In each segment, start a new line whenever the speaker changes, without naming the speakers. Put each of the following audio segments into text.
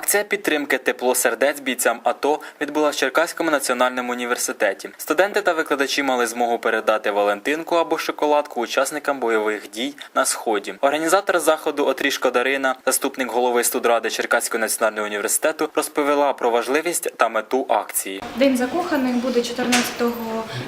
Акція підтримки тепло сердець бійцям АТО відбулася в Черкаському національному університеті. Студенти та викладачі мали змогу передати Валентинку або шоколадку учасникам бойових дій на сході. Організатор заходу Отрішко Дарина, заступник голови студради Черкаського національного університету, розповіла про важливість та мету акції.
День закоханих буде 14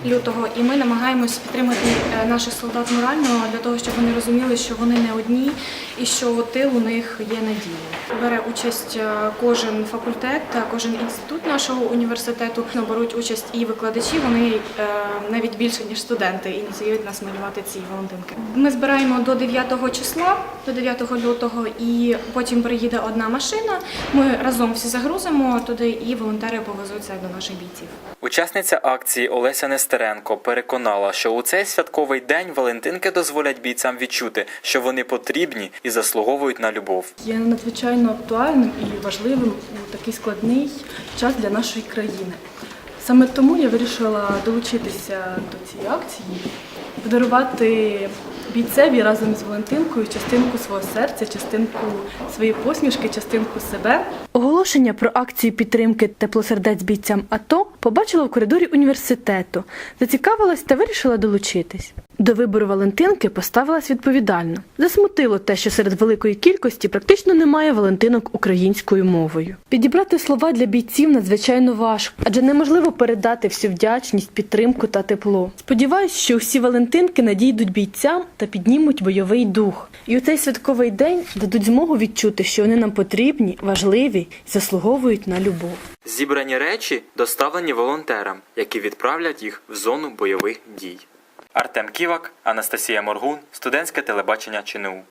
лютого, і ми намагаємось підтримати е, наших солдат морально для того, щоб вони розуміли, що вони не одні і що тил у них є надія. Бере участь е, кожен факультет та кожен інститут нашого університету. Беруть участь і викладачі. Вони е, навіть більше ніж студенти ініціюють нас малювати ці валентинки. Ми збираємо до 9 числа, до 9 лютого, і потім приїде одна машина. Ми разом всі загрузимо туди, і волонтери повезуться до наших бійців.
Учасниця акції Олеся Нестеренко переконала, що у цей святковий день Валентинки дозволять бійцям відчути, що вони потрібні і заслуговують на любов.
є надзвичайно актуальним і важливим у такий складний час для нашої країни. Саме тому я вирішила долучитися до цієї акції, подарувати бійцеві разом з Валентинкою частинку свого серця, частинку своєї посмішки, частинку себе. Оголошення про акцію підтримки теплосердець бійцям АТО побачила в коридорі університету, зацікавилась та вирішила долучитись. До вибору Валентинки поставилась відповідально. Засмутило те, що серед великої кількості практично немає Валентинок українською мовою. Підібрати слова для бійців надзвичайно важко, адже неможливо передати всю вдячність, підтримку та тепло. Сподіваюсь, що усі Валентинки надійдуть бійцям та піднімуть бойовий дух. І у цей святковий день дадуть змогу відчути, що вони нам потрібні, важливі і заслуговують на любов.
Зібрані речі доставлені волонтерам, які відправлять їх в зону бойових дій. Артем Ківак, Анастасія Моргун, студентське телебачення ЧНУ.